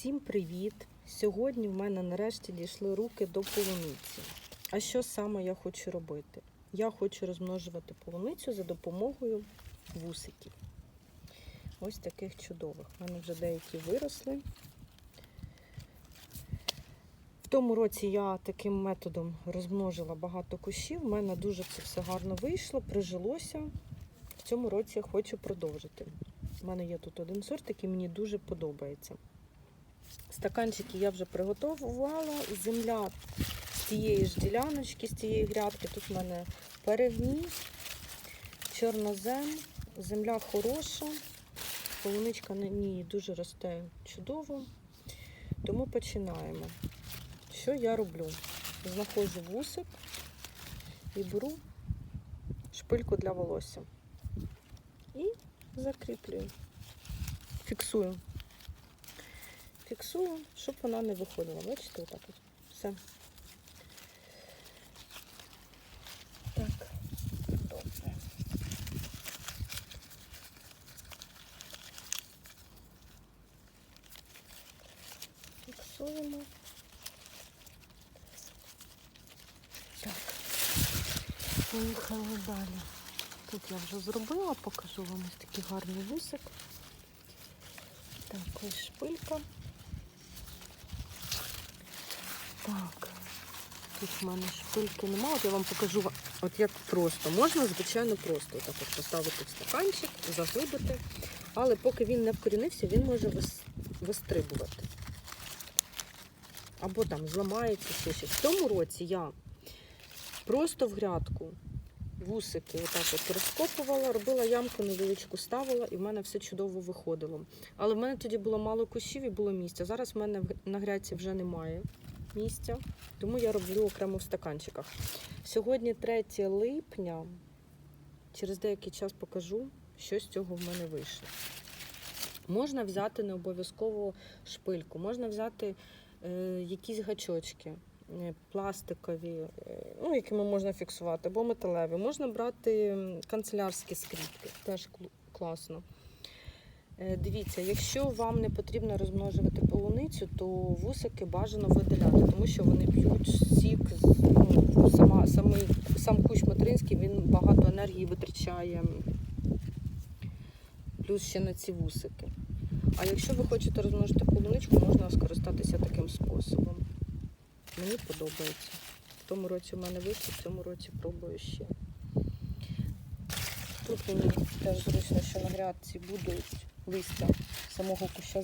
Всім привіт! Сьогодні в мене нарешті дійшли руки до полуниці. А що саме я хочу робити? Я хочу розмножувати полуницю за допомогою вусиків. Ось таких чудових. У мене вже деякі виросли. В тому році я таким методом розмножила багато кущів. У мене дуже це все гарно вийшло, прижилося. В цьому році я хочу продовжити. У мене є тут один сорт, який мені дуже подобається. Стаканчики я вже приготувала. Земля з тієї ж діляночки, з тієї грядки. Тут в мене перегній, чорнозем, земля хороша, полуничка на ній дуже росте чудово. Тому починаємо. Що я роблю? Знаходжу вусик і беру шпильку для волосся. І закріплюю. Фіксую. Фіксую, щоб вона не виходила. Бачите, отак от. Все. Так, добре. Фіксуємо. Так. Поїхали далі. Тут я вже зробила, покажу вам ось такий гарний вусик. Так, ось шпилька. Так, тут в мене шпильки немає. От я вам покажу, от як просто. Можна, звичайно, просто так от поставити в стаканчик, заглибити. Але поки він не вкорінився, він може вистрибувати. Або там зламається щось. В цьому році я просто в грядку вусики отак от розкопувала, робила ямку невеличку, ставила, і в мене все чудово виходило. Але в мене тоді було мало кущів і було місця. Зараз в мене на грядці вже немає місця, тому я роблю окремо в стаканчиках. Сьогодні 3 липня. Через деякий час покажу, що з цього в мене вийшло. Можна взяти не обов'язково шпильку, можна взяти е, якісь гачочки е, пластикові, е, ну, якими можна фіксувати, або металеві. Можна брати канцелярські скріпки, теж класно. Е, Дивіться, якщо вам не потрібно розмножувати полуницю, то вусики бажано видаляти, тому що вони п'ють сік, ну, сама, самий, сам кущ материнський він багато енергії витрачає, плюс ще на ці вусики. А якщо ви хочете розмножити полуничку, можна скористатися таким способом. Мені подобається. В тому році у мене вийшло, в цьому році пробую ще. Тут мені теж зручно, що на грядці будуть листя самого куща